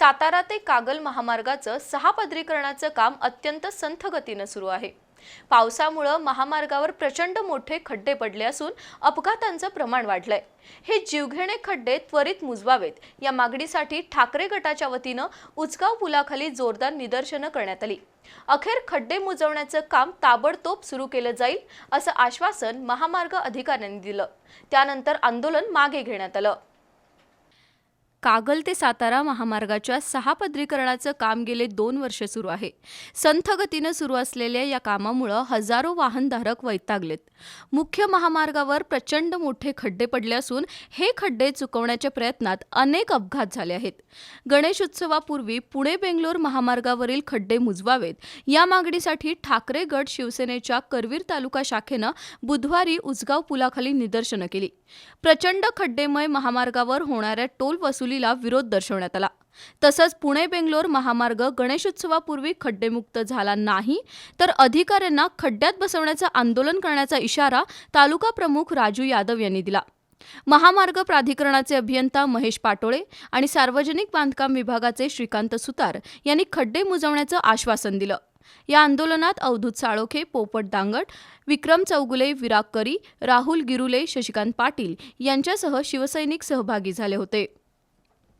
सातारा ते कागल महामार्गाचं सहा पदरीकरणाचं काम अत्यंत संथ गतीनं सुरू आहे. पावसामुळं महामार्गावर प्रचंड मोठे खड्डे पडले असून अपघातांचं प्रमाण वाढलंय. हे जीवघेणे खड्डे त्वरित मुजवावेत. या मागणीसाठी ठाकरे गटाच्या वतीनं उचगाव पुलाखाली जोरदार निदर्शनं करण्यात आली. अखेर खड्डे मुजवण्याचं काम ताबडतोब सुरू केलं जाईल असं आश्वासन महामार्ग अधिकाऱ्यांनी दिलं. त्यानंतर आंदोलन मागे घेण्यात आलं. कागल ते सातारा महामार्गाच्या सहा पदरीकरणाचं काम गेले दोन वर्ष सुरू आहे. संथ गतीनं सुरू असलेल्या या कामामुळं हजारो वाहनधारक वैतागलेत. मुख्य महामार्गावर प्रचंड मोठे खड्डे पडले असून हे खड्डे चुकवण्याच्या प्रयत्नात अनेक अपघात झाले आहेत. गणेश उत्सवापूर्वी पुणे बेंगलोर महामार्गावरील खड्डे मुजवावेत. या मागणीसाठी ठाकरे गट शिवसेनेच्या करवीर तालुका शाखेनं बुधवारी उजगाव पुलाखाली निदर्शनं केली. प्रचंड खड्डेमय महामार्गावर होणाऱ्या टोल वसुलीला विरोध दर्शवण्यात आला. तसंच पुणे बेंगलोर महामार्ग गणेशोत्सवापूर्वी खड्डेमुक्त झाला नाही तर अधिकाऱ्यांना खड्ड्यात बसवण्याचं आंदोलन करण्याचा इशारा तालुका प्रमुख राजू यादव यांनी दिला. महामार्ग प्राधिकरणाचे अभियंता महेश पाटोळे आणि सार्वजनिक बांधकाम विभागाचे श्रीकांत सुतार यांनी खड्डे मुजवण्याचं आश्वासन दिलं. या आंदोलनात अवधूत साळोखे पोपट दांगट विक्रम चौगुले विराग करी राहुल गिरुले शशिकांत पाटील यांच्यासह शिवसैनिक सहभागी झाले होते.